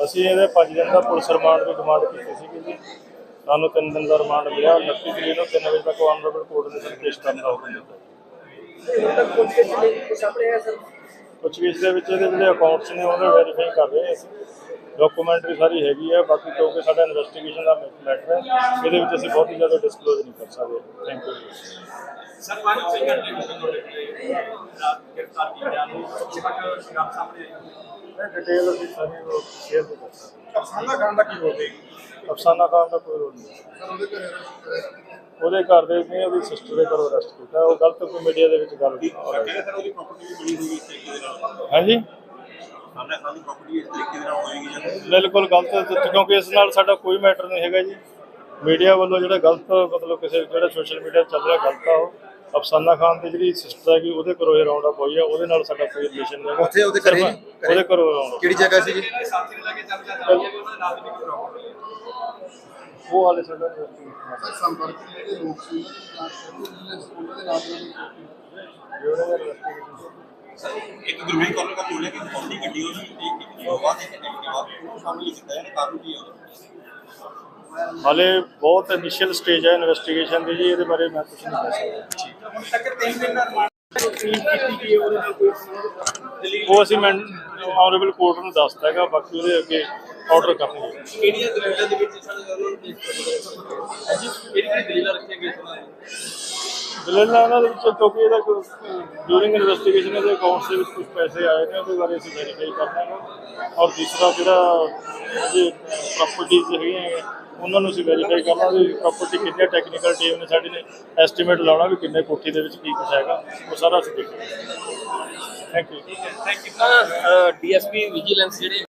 ਅਸੀਂ ਇਹਦੇ 5 ਦਿਨ ਦਾ ਪੁਲਿਸ ਰਿਮਾਂਡ ਦੀ ਡਿਮਾਂਡ ਕੀਤੀ ਸੀ ਜੀ। ਸਾਨੂੰ 3 ਦਿਨ ਦਾ ਰਿਮਾਂਡ ਮਿਲਿਆ। 29 ਤਰੀਕ ਨੂੰ 3 ਵਜੇ ਤੱਕ ਆਨਰੇਬਲ ਕੋਰਟ ਨੇ ਸਾਨੂੰ ਪੇਸ਼ ਕਰਨ ਦਾ ਹੁਕਮ ਦਿੱਤਾ ਪੁੱਛਗਿੱਛ ਦੇ ਵਿੱਚ ਇਹਦੇ ਜਿਹੜੇ ਅਕਾਊਂਟਸ ਨੇ ਉਹਦੇ ਵੈਰੀਫਾਈ ਕਰ ਰਹੇ ਅਸੀਂ। ਡਾਕੂਮੈਂਟਰੀ ਸਾਰੀ ਹੈਗੀ ਹੈ ਬਾਕੀ ਕਿਉਂਕਿ ਸਾਡਾ ਇਨਵੈਸਟੀਗੇਸ਼ਨ ਦਾ ਮੈਟਰ ਹੈ ਇਹਦੇ ਵਿੱਚ ਅਸੀਂ ਬਹੁਤ ਹੀ ਜ਼ਿਆਦਾ ਡਿਸਕਲੋਜ਼ ਨਹੀਂ ਕਰ ਸਕਦੇ। ਥੈਂਕ ਯੂ ਸਰ ਪੰਜ ਛੇ ਘੰਟੇ ਹੋ ਗਏ ਤੁਹਾਡੇ ਕੋਲੇ। ਰਾਤ ਗ੍ਰਿਫਤਾਰ ਕੀਤਿਆਂ ਨੂੰ ਤੱਕ ਸ਼ਿਕਾਇਤ ਸਾਹਮਣੇ ਆਈ ਡਿਟੇਲ ਅਸੀਂ ਸਾਰੀ ਉਹ ਸ਼ੇਅਰ ਕਰ ਸਕਦੇ ਅਫਸਾਨਾ ਖਾਨ ਦਾ ਕੀ ਹੋਵੇਗਾ ਅਫਸਾਨਾ ਖਾਨ ਦਾ ਕੋਈ ਰੋਲ ਨਹੀਂ। ਉਹਦੇ ਘਰ ਦੇ ਨੇ ਉਹਦੀ ਸਿਸਟਰ ਦੇ ਘਰੋਂ ਅਰੈਸਟ ਕੀਤਾ ਉਹ ਗਲਤ ਕੋਈ ਮੀਡੀਆ ਦੇ ਵਿੱਚ ਗੱਲ ਕਹਿੰਦੇ ਸਰ ਉਹਦੀ ਪ੍ਰਾਪਰਟੀ ਵੀ ਬਣੀ ਹੋਈ ਇਸ ਤਰੀਕੇ ਦੇ ਨਾਲ। ਹਾਂਜੀ? ਖਾਨ ਦੀ ਪ੍ਰਾਪਰਟੀ ਇਸ ਤਰੀਕੇ ਦੇ ਨਾਲ ਹੋਏਗੀ ਜਾਂ ਬਿਲਕੁਲ ਗਲਤ ਕਿਉਂਕਿ ਇਸ ਨਾਲ ਸਾਡਾ ਕੋਈ ਮੈਟਰ ਨਹੀਂ ਹੈਗਾ ਜੀ। ਮੀਡੀਆ ਵੱਲੋਂ ਜਿਹੜਾ ਗਲਤ ਮਤਲਬ ਕਿਸੇ ਜਿਹੜਾ ਸੋਸ਼ਲ ਮੀਡੀਆ ਚੱਲ ਰਿਹਾ ਗਲਤ ਆ ਉਹ। ਅਫਸਾਨਾ ਖਾਨ ਦੀ ਜਿਹੜੀ ਸਿਸਟਰ ਹੈਗੀ ਉਹਦੇ ਘਰੋਂ ਇਹ ਰਾਉਂਡ ਅਪ ਹੋਈ ਆ ਉਹਦੇ ਨਾਲ ਸਾਡਾ ਕੋਈ ਰਿਲੇਸ਼ਨ ਨਹੀਂ ਹੈਗਾ। ਉੱਥੇ ਉਹਦੇ ਘਰੇ? ਸਿਰਫ ਜੀ? ਉਹਦੇ ਘਰੋਂ ਰਾਉਂਡ ਕਿਹੜੀ ਜਗ੍ਹਾ ਸੀ ਜੀ? ਕੇ ਦੇ ਦੀ ਉਹ ਹਾਲੇ ਸਾਡਾ ਸੰਪਰਕ ਜਿਹੜੇ ਲੋਕ ਸੀ ਉਹਨਾਂ ਦੀ ਦੇ ਨਾਲ ਇੱਕ ਗੁਰਮੀਤ ਕੌਰ ਦਾ ਬੋਲਿਆ ਕਿ ਕੌਂਡੀ ਗੱਡੀ ਉਹਦੀ ਇੱਕ ਇੱਕ ਬਾਅਦ ਇੱਕ ਐਕਟਿਵਾ ਉਹ ਸਾਹਮਣੇ ਕੀਤਾ ਹੈ ਕਾਰਨ ਕੀ ਹੈ ਹਾਲੇ ਬਹੁਤ ਇਨੀਸ਼ੀਅਲ ਸਟੇਜ ਹੈ ਇਨਵੈਸਟੀਗੇਸ਼ਨ ਦੀ ਜੀ ਇਹਦੇ ਬਾਰੇ ਮੈਂ ਕੁਝ ਨਹੀਂ ਕਹਿ ਸਕਦਾ। ਹੁਣ ਤੱਕ ਤਿੰਨ ਦਿਨ ਦਾ ਰਿਮਾਂਡ ਕੀਤੀ ਗਈ ਹੈ ਉਹਦੇ ਨਾਲ ਕੋਈ ਦਿੱਲੀ ਉਹ ਅਸੀਂ ਮੈਂ ਆਨਰੇਬਲ ਕੋਰਟ ਨੂੰ ਦੱਸਦਾ ਹੈਗਾ ਬਾਕੀ ਉਹਦੇ ਅੱਗੇ ਆਰਡਰ ਕਰਨਗੇ ਕਿਹੜੀਆਂ ਦਲੀਲਾਂ ਦੇ ਵਿੱਚ ਸਾਨੂੰ ਪੇਸ਼ ਕੀਤਾ ਗਿਆ ਜੀ ਕਿਹੜੀ ਦਲੀਲਾਂ ਰੱਖੀਆਂ ਗਈਆਂ ਦਲੀਲਾਂ ਦੇ ਵਿੱਚ ਕਿਉਂਕਿ ਇਹਦਾ ਡਿਊਰਿੰਗ ਇਨਵੈਸਟੀਗੇਸ਼ਨ ਇਹਦੇ ਅਕਾਊਂਟਸ ਦੇ ਵਿੱਚ ਕੁਝ ਪੈਸੇ ਆਏ ਨੇ ਉਹਦੇ ਬਾਰੇ ਅਸੀਂ ਵੈਰੀਫਾਈ ਕਰਨਾ ਹੈ ਔਰ ਦੂਸਰਾ ਜਿਹੜਾ ਜੇ ਪ੍ਰਾਪਰਟੀਜ਼ ਹੈਗੀਆਂ ਹੈ, ਉਹਨਾਂ ਨੂੰ ਅਸੀਂ ਵੈਰੀਫਾਈ ਕਰਨਾ ਵੀ ਪ੍ਰਾਪਰਟੀ ਕਿੰਨੀਆਂ ਟੈਕਨੀਕਲ ਟੀਮ ਨੇ ਸਾਡੀ ਨੇ ਐਸਟੀਮੇਟ ਲਾਉਣਾ ਵੀ ਕਿੰਨੇ ਕੋਠੀ ਦੇ ਵਿੱਚ ਕੀ ਕੁਛ ਹੈਗਾ ਉਹ ਸਾਰਾ ਅਸੀਂ ਦੇਖਾਂਗੇ। Thank you thank you DSP vigilance ਜਿਹੜੇ